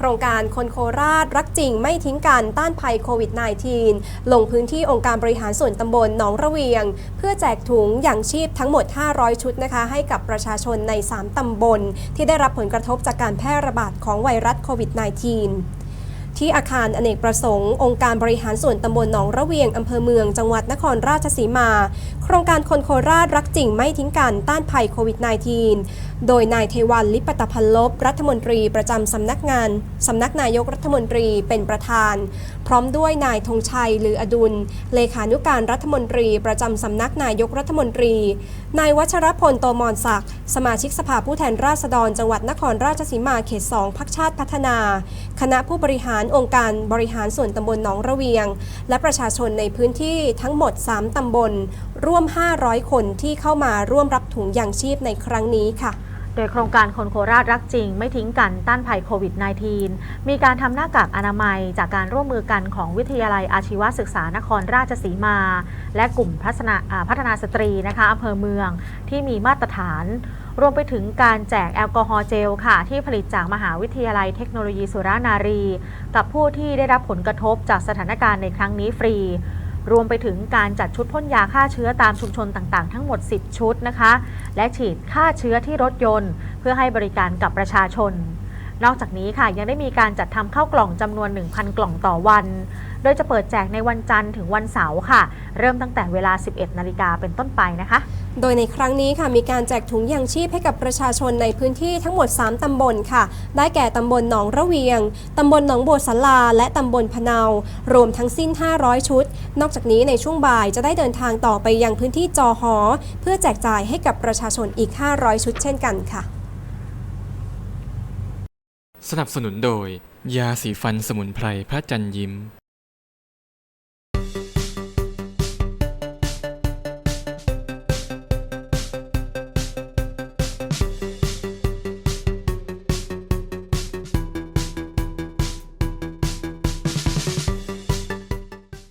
โครงการคนโคราชรักจริงไม่ทิ้งกันต้านภัยโควิด -19 ลงพื้นที่องค์การบริหารส่วนตำบลหนองระเวียง เพื่อแจกถุงอย่างชีพทั้งหมด 500 ชุดนะคะ ให้กับประชาชนใน 3 ตำบล ที่ได้รับผลกระทบจากการแพร่ระบาดของไวรัสโควิด -19 ที่อาคารอเนกประสงค์ องค์การบริหารส่วนตำบลหนองระเวียงอำเภอเมืองจังหวัดนครราชสีมา โครงการคนโคราชรักจริงไม่ทิ้งกันต้านภัยโควิด -19 โดยนายเทวันลิปตพันลบ รัฐมนตรีประจำสำนักงานสำนักนายกรัฐมนตรีเป็นประธาน พร้อมด้วยนายธงชัยลืออดุล เลขานุการรัฐมนตรีประจำสำนักนายกรัฐมนตรี นายวัชรพลโตมอนศักดิ์สมาชิกสภาผู้แทนราษฎร จังหวัดนครราชสีมาเขต 2พักชาติพัฒนา คณะผู้บริหารองค์การบริหารส่วนตำบลหนองระเวียง และประชาชนในพื้นที่ทั้งหมด 3 ตำบล ร่วม 500 คนที่เข้ามาร่วมรับถุงยางชีพในครั้งนี้ค่ะ ดยโครงการคนโคราชรักจริง ไม่ทิ้งกันต้านภัยโควิด -19 มีการทำหน้ากากอนามัยจากการร่วมมือกันของวิทยาลัยอาชีวศึกษานครราชสีมา และกลุ่มพัฒนาาพัฒนาสตรีนะคะอำเภอเมืองที่มีมาตรฐาน รวมไปถึงการแจกแอลกอฮอล์เจลค่ะ ที่ผลิตจากมหาวิทยาลัยเทคโนโลยีสุรานารี กับผู้ที่ได้รับผลกระทบจากสถานการณ์ในครั้งนี้ฟรี รวมไปถึงการจัดชุดพ่นยาฆ่าเชื้อตามชุมชนต่างๆ ทั้งหมด 10 ชุดนะคะ และฉีดฆ่าเชื้อที่รถยนต์ เพื่อให้บริการกับประชาชน นอกจากนี้ค่ะยังได้มีการจัดทำข้าวกล่องจำนวน 1,000 กล่องต่อวัน โดยจะเปิดแจกในวันจันทร์ถึงวันเสาร์ค่ะ เริ่มตั้งแต่เวลา 11 นาฬิกาเป็นต้นไปนะคะ โดยในครั้งนี้ค่ะมีการแจกถุงยางชีพให้กับประชาชนในพื้นที่ทั้งหมด 3 ตำบลค่ะ ได้แก่ตำบลหนองระเวียง ตำบลหนองบัวสลา และตำบลพะเนารวมทั้งสิ้น 500 ชุด นอกจากนี้ในช่วงบ่ายจะได้เดินทางต่อไปยังพื้นที่จอหอ เพื่อแจกจ่ายให้กับประชาชนอีก 500 ชุดเช่นกันค่ะ สนับสนุนโดย ยาสีฟันสมุนไพรพระจันยิ้ม